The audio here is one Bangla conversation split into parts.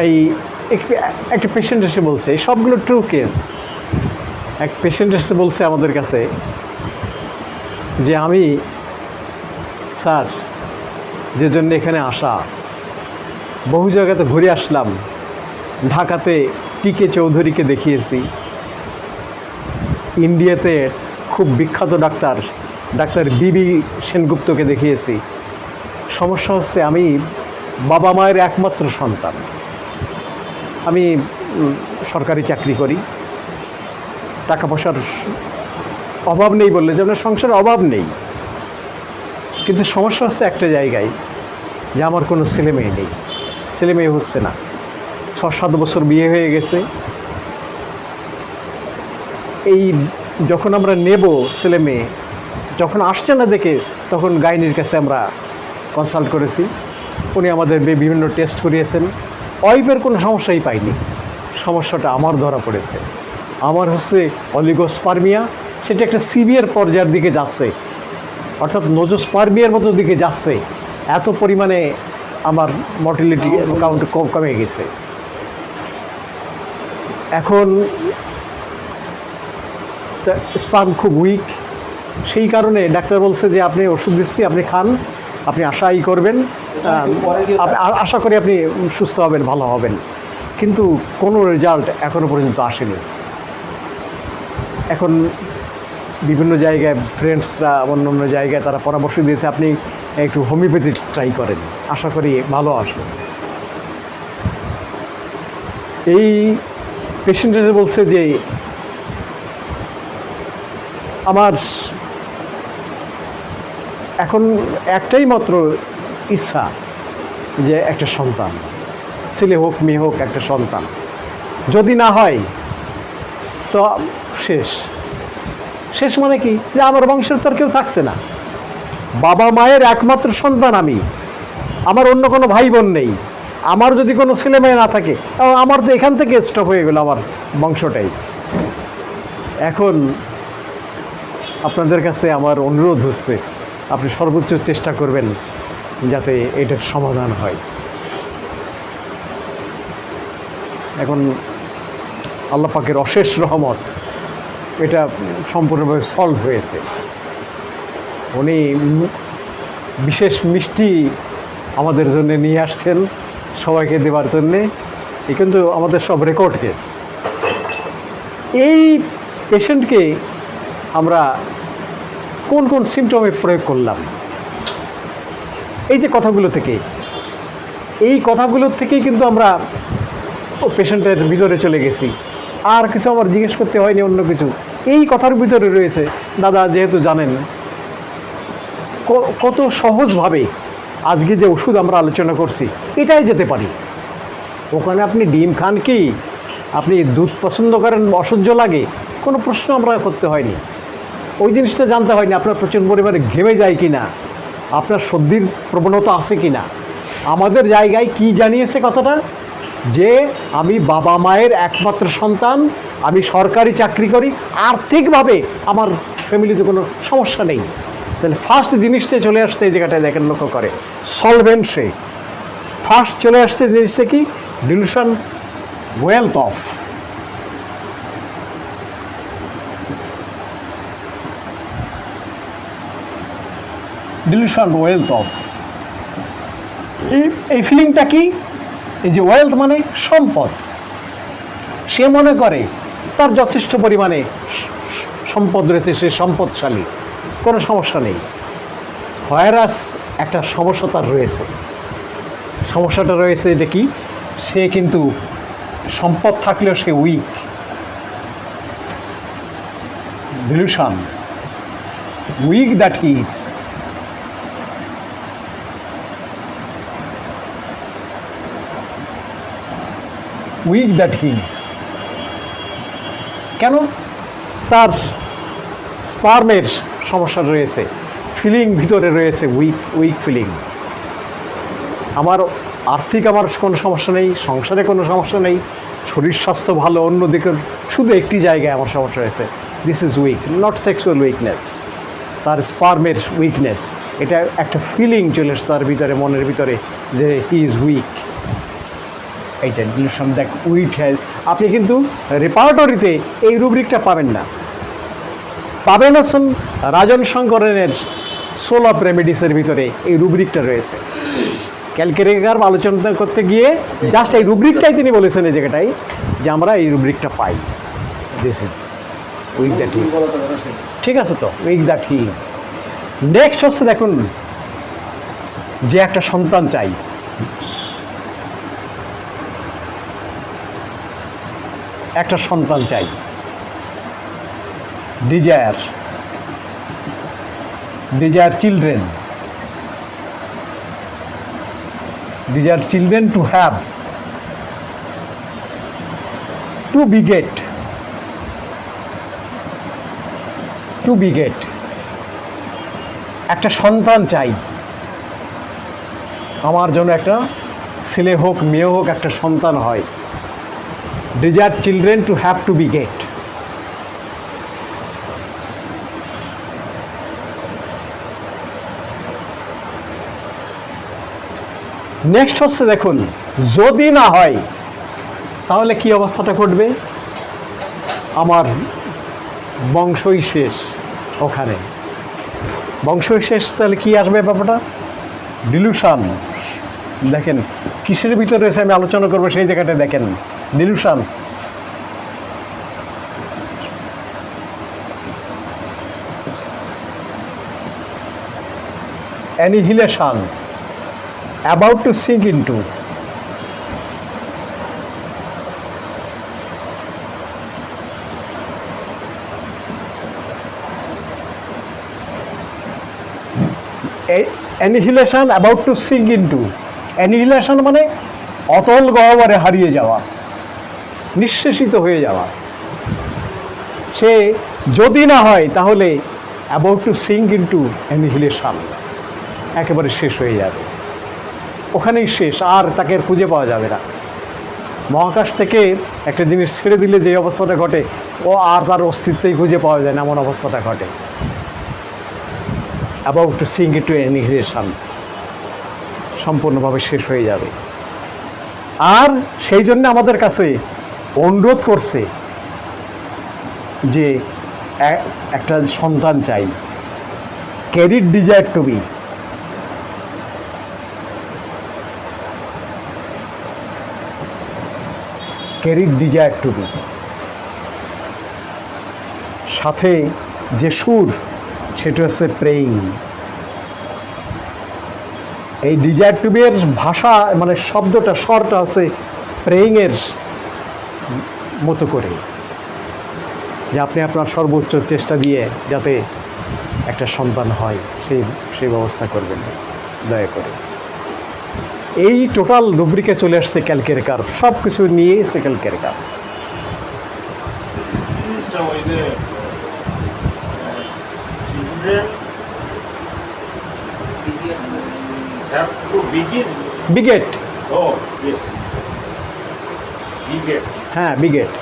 এই এক- একটা পেশেন্ট এসে বলছে এই সবগুলো ট্রু কেস এক পেশেন্ট এসে বলছে আমাদের কাছে যে আমি, স্যার যে জন্য এখানে আসা, বহু জায়গাতে ঘুরে আসলাম, ঢাকাতে টিকে চৌধুরীকে দেখিয়েছি। ইন্ডিয়াতে খুব বিখ্যাত ডাক্তার ডাক্তার বিবি সেনগুপ্তকে দেখিয়েছি। সমস্যা হচ্ছে আমি বাবা মায়ের একমাত্র সন্তান। আমি সরকারি চাকরি করি। টাকা পয়সার অভাব নেই বললে যে, আপনার সংসারের অভাব নেই। কিন্তু সমস্যা হচ্ছে একটা জায়গায় যে, আমার কোনো ছেলে মেয়ে নেই। ছেলে মেয়ে হচ্ছে না। ছ সাত বছর বিয়ে হয়ে গেছে। এই যখন আমরা নেব ছেলে মেয়ে, যখন আসছে না দেখে, তখন গাইনির কাছে আমরা কনসাল্ট করেছি। উনি আমাদের বিভিন্ন টেস্ট করিয়েছেন। ওয়াইফের কোনো সমস্যাই পাইনি। সমস্যাটা আমার ধরা পড়েছে। আমার হচ্ছে অলিগোস্পার্মিয়া, সেটা একটা সিভিয়ার পর্যায়ের দিকে যাচ্ছে। অর্থাৎ নোজোস্পার্মিয়ার মতো দিকে যাচ্ছে। এত পরিমাণে আমার মর্টিলিটি কাউন্ট কম কমে গেছে। এখন স্পার্ম খুব উইক সেই কারণে ডাক্তার বলছে যে, আপনি ওষুধ দিচ্ছি, আপনি খান। আপনি আশাই করবেন আশা করি আপনি সুস্থ হবেন, ভালো হবেন। কিন্তু কোনো রেজাল্ট এখনও পর্যন্ত আসেনি। এখন বিভিন্ন জায়গায় ফ্রেন্ডসরা অন্য অন্য জায়গায় তারা পরামর্শ দিয়েছে, আপনি একটু হোমিওপ্যাথি ট্রাই করেন। আশা করি ভালো আসবে। এই পেশেন্টের বলছে যে, আমার এখন একটাই মাত্র ইচ্ছা যে একটা সন্তান। ছেলে হোক, মেয়ে হোক, একটা সন্তান। যদি না হয়, তো শেষ। শেষ মানে কি? যে আমার বংশের তো কেউ থাকছে না। বাবা মায়ের একমাত্র সন্তান আমি। আমার অন্য কোনো ভাই বোন নেই। আমার যদি কোনো ছেলে মেয়ে না থাকে আমার তো এখান থেকে স্টপ হয়ে গেল আমার বংশটাই। এখন আপনাদের কাছে আমার অনুরোধ হচ্ছে আপনি সর্বোচ্চ চেষ্টা করবেন যাতে এটার সমাধান হয়। এখন আল্লাহ পাকের অশেষ রহমত এটা সম্পূর্ণভাবে সলভ হয়েছে। উনি বিশেষ মিষ্টি আমাদের জন্য নিয়ে আসছেন সবাইকে দেওয়ার জন্যে। এ কিন্তু আমাদের সব রেকর্ড কেস এই পেশেন্টকে আমরা কোন কোন সিমটমে প্রয়োগ করলাম? এই যে কথাগুলো থেকে এই কথাগুলোর থেকেই কিন্তু আমরা পেশেন্টের ভিতরে চলে গেছি। আর কিছু আমার জিজ্ঞেস করতে হয়নি, অন্য কিছু। এই কথার ভিতরে রয়েছে, দাদা যেহেতু জানেন কত সহজভাবে আজকে যে ওষুধ আমরা আলোচনা করছি, এটাই যেতে পারি। ওখানে আপনি ডিম খান কি? আপনি দুধ পছন্দ করেন, অসহ্য লাগে? কোনো প্রশ্ন আমরা করতে হয়নি। ওই জিনিসটা জানতে হয়নি, আপনার প্রচুর পরিমাণে ঘেমে যায় কি না আপনার সর্দির প্রবণতা আছে কি না আমাদের জায়গায় কি জানিয়েছে কথাটা? যে আমি বাবা মায়ের একমাত্র সন্তান, আমি সরকারি চাকরি করি, আর্থিকভাবে আমার ফ্যামিলিতে কোনো সমস্যা নেই। তাহলে ফার্স্ট জিনিসটা চলে আসছে এই জায়গাটায় দেখেন লক্ষ্য করে সলভেন্সে ফার্স্ট চলে আসছে জিনিসটা কি? Delusion wealth of delusion wealth of এই এই ফিলিংটা কি? এই যে ওয়েলথ মানে সম্পদ। সে মনে করে, তার যথেষ্ট পরিমাণে সম্পদ রয়েছে, সে সম্পদশালী। কোনো সমস্যা নেই। ভাইরাস একটা সমস্যা তার রয়েছে। সমস্যাটা রয়েছে এটা কি, সে কিন্তু সম্পদ থাকলেও সে weak delusion weak that is weak that his কেন? তার স্পার্মের সমস্যা রয়েছে ফিলিং ভিতরে রয়েছে উইক উইক ফিলিং আমার আর্থিক আমার কোনো সমস্যা নেই, সংসারে কোনো সমস্যা নেই, শরীর স্বাস্থ্য ভালো, অন্যদিকে শুধু একটি জায়গায় আমার সমস্যা রয়েছে this is weak not sexual weakness তার স্পার্মের উইকনেস এটা একটা ফিলিং চলে এসছে তার ভিতরে, মনের ভিতরে, যে হি ইজ উইক এই যে ডিলুশন দেখ উইট হ্যাজ আপনি কিন্তু রেপার্টরিতে এই রুব্রিকটা পাবেন না। পাবেন হচ্ছেন রাজন শঙ্করের সোল অফ রেমেডিসের ভিতরে এই রুব্রিকটা রয়েছে। ক্যালকেরিকার আলোচনা করতে গিয়ে জাস্ট এই রুব্রিকটাই তিনি বলেছেন এই জায়গাটাই যে আমরা এই রুব্রিকটা পাই। This is weak that is ঠিক আছে তো? উইক দ্যাট হিজ নেক্সট হচ্ছে দেখুন, যে একটা সন্তান চাই। একটা সন্তান চাই। Desire desire children desire children to have to beget to beget একটা সন্তান চাই। আমার জন্য একটা ছেলে হোক, মেয়ে হোক একটা সন্তান হয়। Desire children to have to beget next হচ্ছে দেখুন, যদি না হয়, তাহলে কি অবস্থাটা ঘটবে? আমার বংশই শেষ ওখানে। বংশই শেষ, তাহলে কি আসবে ব্যাপারটা? ডিলুশন দেখেন, কিসের ভিতরে রয়েছে আমি আলোচনা করব সেই জায়গাটা দেখেন। Delusion annihilation about to sink into annihilation about to sink into annihilation মানে অতল গহ্বরে হারিয়ে যাওয়া। নিঃশেষিত হয়ে যাওয়া। সে যদি না হয়, তাহলে about to sink into annihilation একেবারে শেষ হয়ে যাবে। ওখানেই শেষ, আর তাকে খুঁজে পাওয়া যাবে না। মহাকাশ থেকে একটা জিনিস ছেড়ে দিলে যে অবস্থাটা ঘটে, ও আর তার অস্তিত্বই খুঁজে পাওয়া যায় না, এমন অবস্থাটা ঘটে। About to sink to annihilation সম্পূর্ণভাবে শেষ হয়ে যাবে। আর সেই জন্য আমাদের কাছে অনুরোধ করছে যে একটা সন্তান চাই। Carried desire to be carried desire to be সাথে যে সুর, সেটা হচ্ছে প্রেইং এই ডিজায়ার টু বি এর ভাষা মানে শব্দটা, স্বরটা হচ্ছে প্রেইংয়ের মতো করে। যে আপনি আপনার সর্বোচ্চ চেষ্টা দিয়ে যাতে একটা সন্তান হয় সেই সেই ব্যবস্থা করবেন। দয়া করে। এই টোটাল রুব্রিকে চলে আসছে ক্যালকের কার্ভ সব কিছু নিয়ে এসে ক্যালকের কার্ভ begin. বিগেট. হ্যাঁ বিগেট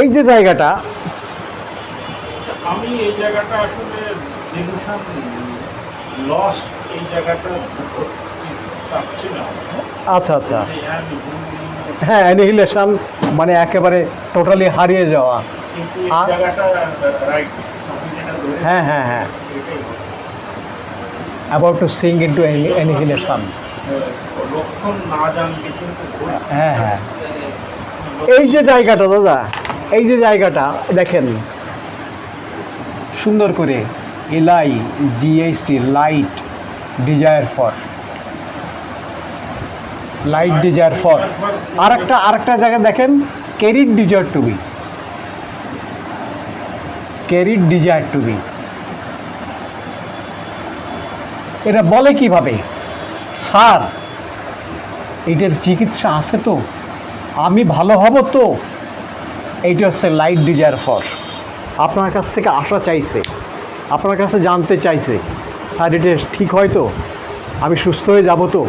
এই যে জায়গাটা আচ্ছা, আমি এই জায়গাটা আসলে ডিভিশন লস এই জায়গাটা আচ্ছা আচ্ছা। হ্যাঁ অ্যানিহিলেশন মানে একেবারে টোটালি হারিয়ে যাওয়া। হ্যাঁ হ্যাঁ হ্যাঁ। About to sink into annihilation. হ্যাঁ হ্যাঁ। এই যে জায়গাটা দাদা এই যে জায়গাটা, দেখেন। সুন্দর করে LI, GST, light desire for. Light desire for. আর একটা আর একটা জায়গায় দেখেন carried desire to be. Carried desire to be. এটা বলে কীভাবে? স্যার, এটার চিকিৎসা আছে তো? আমি ভালো হব তো? এইটা হচ্ছে লাইট ডিজায়ার ফর আপনার কাছ থেকে আশা চাইছে, আপনার কাছে জানতে চাইছে স্যার এটা ঠিক হয় তো? আমি সুস্থ হয়ে যাব তো?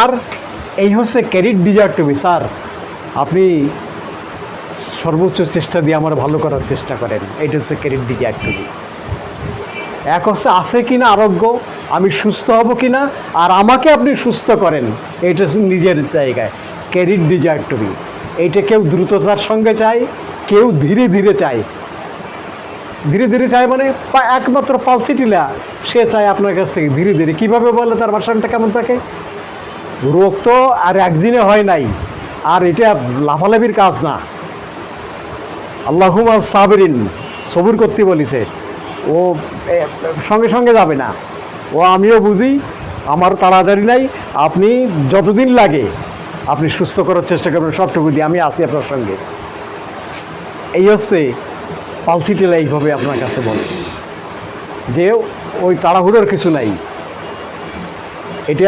আর এই হচ্ছে carried desire to be sir, আপনি সর্বোচ্চ চেষ্টা দিয়ে আমার ভালো করার চেষ্টা করেন। এটা হচ্ছে ক্রেডিট ডিজায়ারটুকু এক হচ্ছে, আছে কিনা আরোগ্য, আমি সুস্থ হব কি না আর আমাকে আপনি সুস্থ করেন। এটা নিজের জায়গায়। ক্যারিড ডিজায়ার টু বি এইটা কেউ দ্রুততার সঙ্গে চায়, কেউ ধীরে ধীরে চায়। ধীরে ধীরে চায় মানে একমাত্র পালসিটিলা সে চায় আপনার কাছ থেকে ধীরে ধীরে। কীভাবে বলে তার ভাষণটা কেমন থাকে? রোগ তো আর একদিনে হয় নাই, আর এটা লাফালাফির কাজ না। আল্লাহুমা সাবরিন, সবুর করতে বলিছে। ও সঙ্গে সঙ্গে যাবে না। ও, আমিও বুঝি, আমার তাড়াতাড়ি নাই, আপনি যতদিন লাগে আপনি সুস্থ করার চেষ্টা করবেন, সবটুকু দিয়ে আমি আসি আপনার সঙ্গে। এই হচ্ছে পালসিটেলা এইভাবে আপনার কাছে বলে। যে ওই তাড়াহুড়োর কিছু নাই। এটা